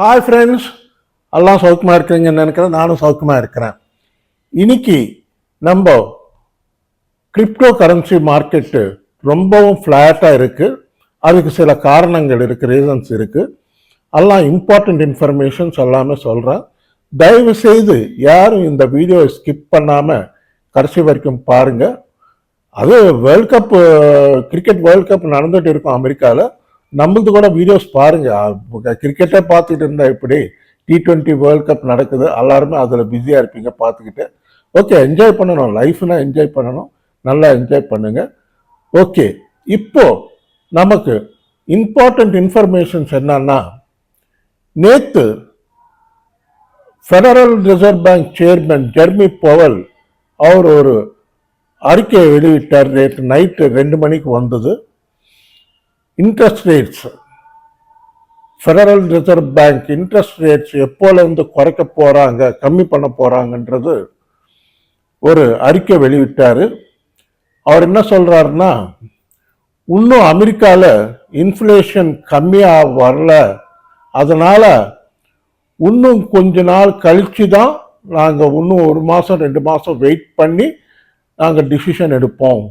Hi friends எல்லாம் சௌக்கியமாக இருக்கிறீங்கன்னு நினைக்கிறேன். நானும் சௌக்கியமாக இருக்கிறேன். இன்னைக்கு நம்ம கிரிப்டோ கரன்சி மார்க்கெட்டு ரொம்பவும் ஃப்ளாட்டாக இருக்குது அதுக்கு சில காரணங்கள் இருக்குது ரீசன்ஸ் இருக்குது எல்லாம் இம்பார்ட்டண்ட் இன்ஃபர்மேஷன்ஸ் எல்லாமே சொல்கிறேன் தயவு செய்து யாரும் இந்த வீடியோவை ஸ்கிப் பண்ணாமல் கடைசி வரைக்கும் பாருங்கள் அது world cup cricket world cup நடந்துகிட்டு இருக்கும் அமெரிக்காவில் நம்மளது கூட வீடியோஸ் பாருங்க. கிரிக்கெட்டே பார்த்துக்கிட்டு இருந்தா இப்படி டி ட்வெண்ட்டி வேர்ல்ட் கப் நடக்குது. எல்லாருமே அதில் பிஸியாக இருப்பீங்க பார்த்துக்கிட்டு. ஓகே என்ஜாய் பண்ணணும். லைஃப்னா என்ஜாய் பண்ணணும். நல்லா என்ஜாய் பண்ணுங்கள் ஓகே இப்போது நமக்கு இம்பார்ட்டண்ட் இன்ஃபர்மேஷன்ஸ் என்னன்னா நேற்று federal reserve bank chairman Jeremy Powell அவர் ஒரு அறிக்கையை வெளியிட்டார் நேற்று நைட்டு ரெண்டு மணிக்கு வந்தது. Interest rates federal reserve bank interest rates எப்போலேருந்து குறைக்க போகிறாங்க கம்மி பண்ண போகிறாங்கன்றது ஒரு அறிக்கை வெளியிட்டார். அவர் என்ன சொல்கிறாருன்னா இன்னும் அமெரிக்காவில் இன்ஃப்ளேஷன் கம்மியாக வரல. அதனால் இன்னும் கொஞ்ச நாள் கழிச்சு தான் நாங்கள் இன்னும் ஒரு மாதம் ரெண்டு மாதம் வெயிட் பண்ணி நாங்கள் டிசிஷன் எடுப்போம்.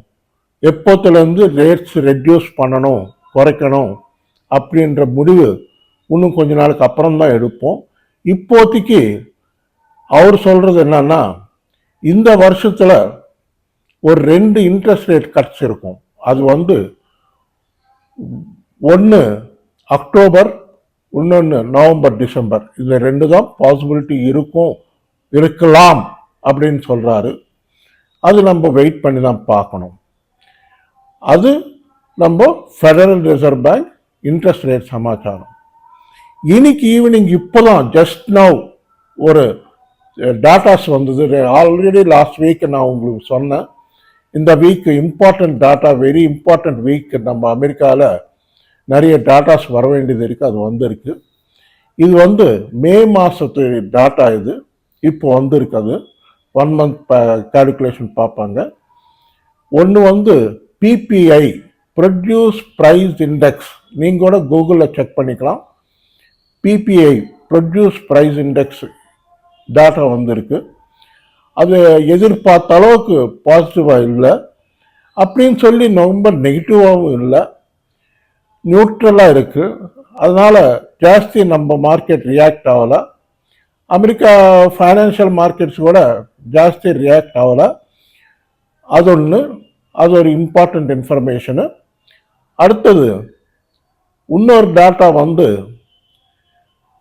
எப்போத்துலேருந்து ரேட்ஸ் ரெடியூஸ் பண்ணணும். குறைக்கணும் அப்படின்ற முடிவு இன்னும் கொஞ்ச நாளுக்கு அப்புறம் தான் எடுப்போம். இப்போதைக்கு அவர் சொல்கிறது என்னன்னா இந்த வருஷத்தில் ஒரு ரெண்டு இன்ட்ரெஸ்ட் ரேட் கட்ஸ் இருக்கும். அது வந்து ஒன்று அக்டோபர் இன்னொன்று நவம்பர் டிசம்பர் இந்த ரெண்டு தான் பாசிபிலிட்டி இருக்கும் இருக்கலாம் அப்படின்னு சொல்கிறாரு அது நம்ம வெயிட் பண்ணி தான் பார்க்கணும். அது நம்ம federal reserve bank interest rate சமாச்சாரம். இன்னைக்கு ஈவினிங் இப்போதான் ஜஸ்ட் நவ் ஒரு டாட்டாஸ் வந்தது. ஆல்ரெடி லாஸ்ட் வீக் நான் உங்களுக்கு சொன்னேன். இந்த week important data very important week நம்ம அமெரிக்காவில் நிறைய டாட்டாஸ் வர வேண்டியது இருக்குது அது வந்திருக்கு. இது வந்து மே மாதத்து டாட்டா இது. இப்போ வந்திருக்கு அது ஒன் மந்த் கால்குலேஷன் பார்ப்பாங்க. ஒன்று வந்து பிபிஐ ப்ரொடியூஸ் ப்ரைஸ் இண்டெக்ஸ் நீங்கள் கூட கூகுளில் செக் பண்ணிக்கலாம். PPI produce price index data வந்திருக்கு. அது எதிர்பார்த்த அளவுக்கு பாசிட்டிவாக இல்லை. அப்படின்னு சொல்லி ரொம்ப நெகட்டிவாகவும் இல்லை. நியூட்ரலாக இருக்குது அதனால் ஜாஸ்தி நம்ம மார்க்கெட் ரியாக்ட் ஆகலை. அமெரிக்கா ஃபைனான்ஷியல் மார்க்கெட்ஸ் கூட ஜாஸ்தி ரியாக்ட் ஆகலை. அது ஒன்று அது ஒரு இம்பார்ட்டண்ட் இன்ஃபர்மேஷனு அடுத்தது இன்னொரு டேட்டா வந்து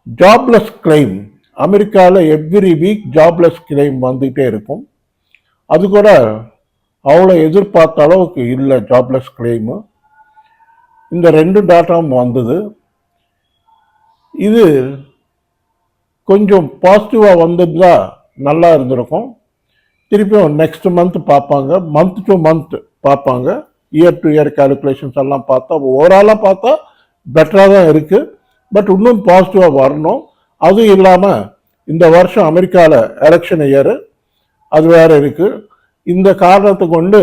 ஜாப்லெஸ் கிளைம் அமெரிக்காவில் எவ்ரி வீக் ஜாப்லெஸ் கிளைம் வந்துகிட்டே இருக்கும். அது கூட அவ்வளோ எதிர்பார்த்த அளவுக்கு இல்லை ஜாப்லெஸ் கிளைமு இந்த ரெண்டு டேட்டாவும் வந்தது. இது கொஞ்சம் பாசிட்டிவாக வந்ததுதா நல்லா இருந்திருக்கும். திருப்பியும் நெக்ஸ்ட் மந்த் பார்ப்பாங்க. மந்த் டு மந்த் பார்ப்பாங்க. இயர் டு இயர் கால்குலேஷன்ஸ் எல்லாம் பார்த்தா ஓவராலாக பார்த்தா பெட்டராக தான் இருக்குது பட் இன்னும் பாசிட்டிவாக வரணும். அதுவும் இல்லாமல் இந்த வருஷம் அமெரிக்காவில் எலெக்ஷன் இயரு அது வேறு இருக்குது இந்த காரணத்தை கொண்டு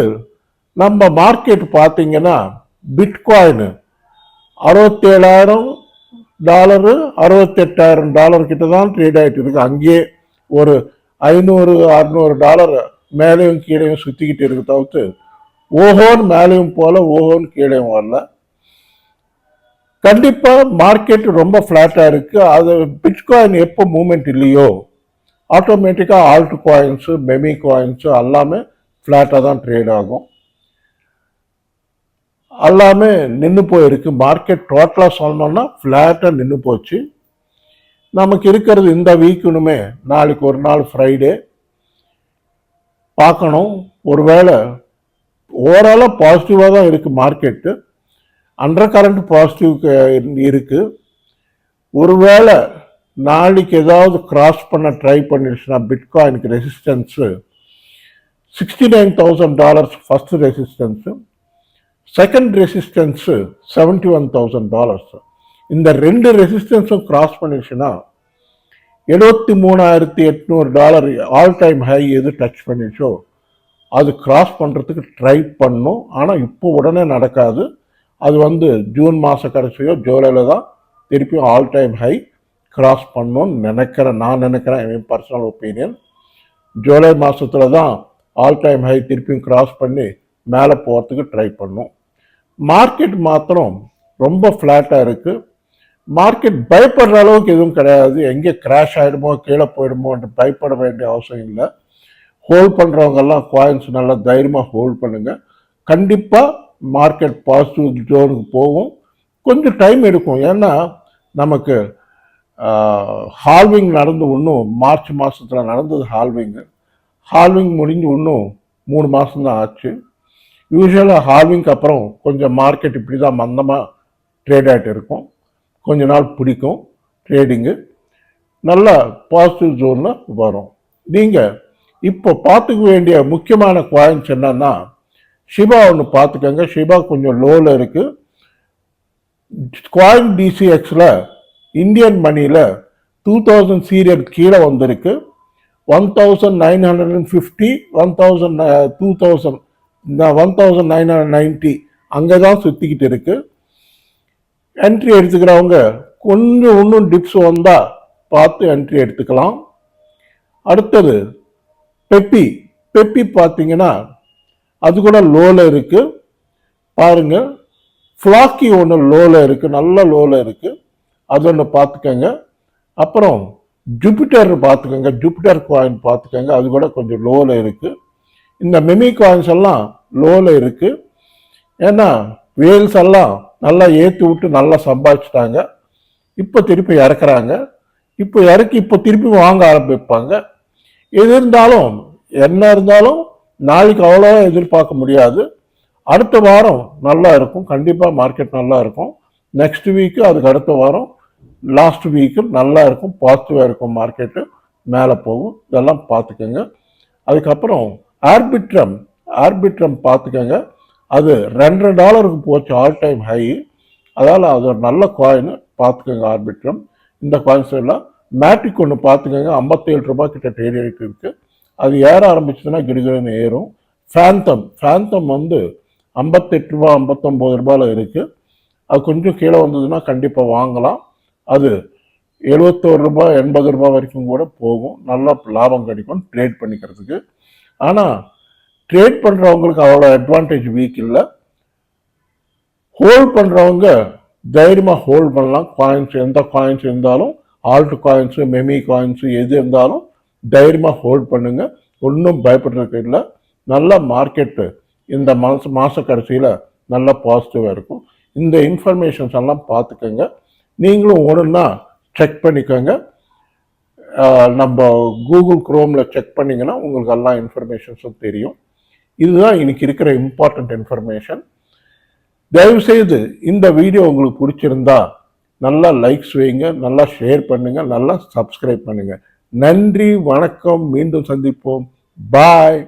நம்ம மார்க்கெட் பார்த்தீங்கன்னா பிட்காயின் அறுபத்தேழாயிரம் டாலரு அறுபத்தெட்டாயிரம் டாலர் கிட்ட தான் ட்ரேட் ஆகிட்டு இருக்கு. அங்கேயே ஒரு ஐநூறு அறுநூறு டாலர் மேலேயும் கீழேயும் சுற்றிக்கிட்டு இருக்கு தவிர்த்து ஓஹோன்னு மேலேயும் போகல ஓஹோன்னு கீழேயும் வரல. கண்டிப்பாக மார்க்கெட் ரொம்ப ஃப்ளாட்டாக இருக்குது அது பிட்காயின் எப்போ மூமெண்ட் இல்லையோ ஆட்டோமேட்டிக்காக ஆல்ட் காயின்ஸு மெமி காயின்ஸு எல்லாமே ஃப்ளாட்டாக தான் ட்ரேட் ஆகும். எல்லாமே நின்று போயிருக்கு. மார்க்கெட் டோட்டலாக சொல்லணும்னா ஃப்ளாட்டாக நின்று போச்சு. நமக்கு இருக்கிறது இந்த வீக்குனுமே நாளைக்கு ஒரு நாள் ஃப்ரைடே பார்க்கணும். ஒருவேளை ஓவராலாக பாசிட்டிவாக தான் இருக்குது மார்க்கெட்டு அண்டர் கரண்ட் பாசிட்டிவ் இருக்குது ஒருவேளை நாளைக்கு ஏதாவது கிராஸ் பண்ண ட்ரை பண்ணிடுச்சுன்னா பிட்காயினுக்கு resistance sixty nine thousand dollars first resistance second resistance seventy one thousand dollars இந்த ரெண்டு ரெசிஸ்டன்ஸும் கிராஸ் பண்ணிடுச்சுன்னா எழுபத்தி மூணாயிரத்தி எட்நூறு டாலர் ஆல் டைம் ஹை எது டச் பண்ணிடுச்சோ அது கிராஸ் பண்ணுறதுக்கு ட்ரை பண்ணும். ஆனால் இப்போ உடனே நடக்காது. அது வந்து ஜூன் மாத கடைசியோ ஜூலையில் தான் திருப்பியும் ஆல் டைம் ஹை கிராஸ் பண்ணணும்னு நினைக்கிறேன். நான் நினைக்கிறேன் என் பர்சனல் ஒப்பீனியன் ஜூலை மாதத்தில் தான் ஆல் டைம் ஹை திருப்பியும் கிராஸ் பண்ணி மேலே போகிறதுக்கு ட்ரை பண்ணும். மார்க்கெட் மாத்திரம் ரொம்ப ஃப்ளாட்டாக இருக்குது மார்க்கெட் பயப்படுற அளவுக்கு எதுவும் கிடையாது. எங்கே கிராஷ் ஆகிடுமோ கீழே போயிடுமோன்ட்டு பயப்பட வேண்டிய அவசியம் இல்லை. ஹோல்ட் பண்ணுறவங்கெல்லாம் காயின்ஸ் நல்லா தைரியமாக ஹோல்ட் பண்ணுங்கள் கண்டிப்பாக மார்க்கெட் பாசிட்டிவ் ஜோனுக்கு போகும். கொஞ்சம் டைம் எடுக்கும். ஏன்னா நமக்கு ஹால்விங் நடந்து இன்னும் மார்ச் மாதத்தில் நடந்தது ஹால்விங்கு ஹால்விங் முடிஞ்சு இன்னும் மூணு மாதம்தான் ஆச்சு. யூஸ்வலாக ஹால்விங்க்கு அப்புறம் கொஞ்சம் மார்க்கெட் இப்படி தான் மந்தமாக ட்ரேட் ஆகிட்டு இருக்கும். கொஞ்ச நாள் பிடிக்கும் ட்ரேடிங்கு நல்ல பாசிட்டிவ் ஜோனில் வரும். நீங்கள் இப்போ பார்த்துக்க வேண்டிய முக்கியமான பாயிண்ட்ஸ் என்னன்னா ஷிபா ஒன்று பார்த்துக்கோங்க. ஷிபா கொஞ்சம் லோவில் இருக்குது குவாயின் டிசிஎக்ஸில் இந்தியன் மணியில் டூ தௌசண்ட் சீரியல் கீழே வந்திருக்கு. One thousand nine hundred and fifty one thousand two thousand one thousand nine hundred ninety அங்கே தான் சுற்றிக்கிட்டு இருக்குது என்ட்ரி எடுத்துக்கிறவங்க கொஞ்சம் இன்னும் டிப்ஸ் வந்தால் பார்த்து என்ட்ரி எடுத்துக்கலாம். அடுத்தது பெப்பி பெப்பி பார்த்தீங்கன்னா அது கூட லோவில் இருக்குது பாருங்கள் ஃப்ளாக்கி ஒன்று லோவில் இருக்குது நல்ல லோவில் இருக்குது அது ஒன்று பார்த்துக்கோங்க. அப்புறம் ஜூபிட்டர் பார்த்துக்கோங்க ஜூபிட்டர் காயின் பார்த்துக்கோங்க அது கூட கொஞ்சம் லோவில் இருக்குது இந்த மெமி காயின்ஸ் எல்லாம் லோவில் இருக்குது ஏன்னா வேல்ஸ் எல்லாம் நல்லா ஏற்றி விட்டு நல்லா சம்பாதிச்சிட்டாங்க. இப்போ திருப்பி இறக்குறாங்க. இப்போ இறக்கி இப்போ திருப்பி வாங்க ஆரம்பிப்பாங்க. எது இருந்தாலும் என்ன இருந்தாலும் நாளைக்கு அவ்வளோ எதிர்பார்க்க முடியாது. அடுத்த வாரம் நல்லா இருக்கும். கண்டிப்பாக மார்க்கெட் நல்லா இருக்கும். நெக்ஸ்ட் வீக்கு அதுக்கு அடுத்த வாரம் லாஸ்ட் வீக்கு நல்லா இருக்கும். பாசிட்டிவாக இருக்கும் மார்க்கெட்டு மேலே போகும். இதெல்லாம் பார்த்துக்கோங்க. அதுக்கப்புறம் ஆர்பிட்ரம் ஆர்பிட்ரம் பார்த்துக்கோங்க. அது ரெண்டு டாலருக்கு போச்சு. ஆல் டைம் ஹை அதால் அது ஒரு நல்ல காயின் பார்த்துக்கோங்க ஆர்பிட்ரம் இந்த காயின்ஸ் எல்லாம் மேட்ரிக் ஒன்று பார்த்துக்கோங்க. ஐம்பத்தேழு ரூபாய் கிட்ட ட்ரேட் இருக்கு அது ஏற ஆரம்பிச்சதுன்னா கிடுகிடுன்னு ஏறும். ஃபேந்தம் ஃபேந்தம் வந்து ஐம்பத்தெட்டு ரூபா ஐம்பத்தொம்போது ரூபாயில் இருக்குது அது கொஞ்சம் கீழே வந்ததுன்னா கண்டிப்பாக வாங்கலாம். அது எழுபத்தோரு ரூபாய் எண்பது ரூபாய் வரைக்கும் கூட போகும். நல்லா லாபம் கிடைக்கும் ட்ரேட் பண்ணிக்கிறதுக்கு. ஆனால் ட்ரேட் பண்ணுறவங்களுக்கு அவ்வளோ அட்வான்டேஜ் வீக் இல்லை. ஹோல்ட் பண்ணுறவங்க தைரியமாக ஹோல்ட் பண்ணலாம். காயின்ஸ் எந்த காயின்ஸ் இருந்தாலும் ஆல்ட் காயின்ஸு மெமி காயின்ஸு எது இருந்தாலும் தைரியமாக ஹோல்ட் பண்ணுங்கள் ஒன்றும் பயப்படுறதுக்கு இல்லை. நல்ல மார்க்கெட்டு இந்த மாத மாத கடைசியில் நல்ல பாசிட்டிவாக இருக்கும். இந்த இன்ஃபர்மேஷன்ஸ் எல்லாம் பார்த்துக்கோங்க. நீங்களும் ஒன்றுனா செக் பண்ணிக்கோங்க. நம்ம கூகுள் குரோமில் செக் பண்ணிங்கன்னா உங்களுக்கு எல்லா இன்ஃபர்மேஷன்ஸும் தெரியும். இதுதான் இன்னைக்கு இருக்கிற இம்பார்ட்டண்ட் இன்ஃபர்மேஷன் தயவுசெய்து இந்த வீடியோ உங்களுக்கு பிடிச்சிருந்தா நல்லா லைக்ஸ் வைங்க நல்லா ஷேர் பண்ணுங்கள் நல்லா சப்ஸ்கிரைப் பண்ணுங்கள் நன்றி வணக்கம். மீண்டும் சந்திப்போம். பாய்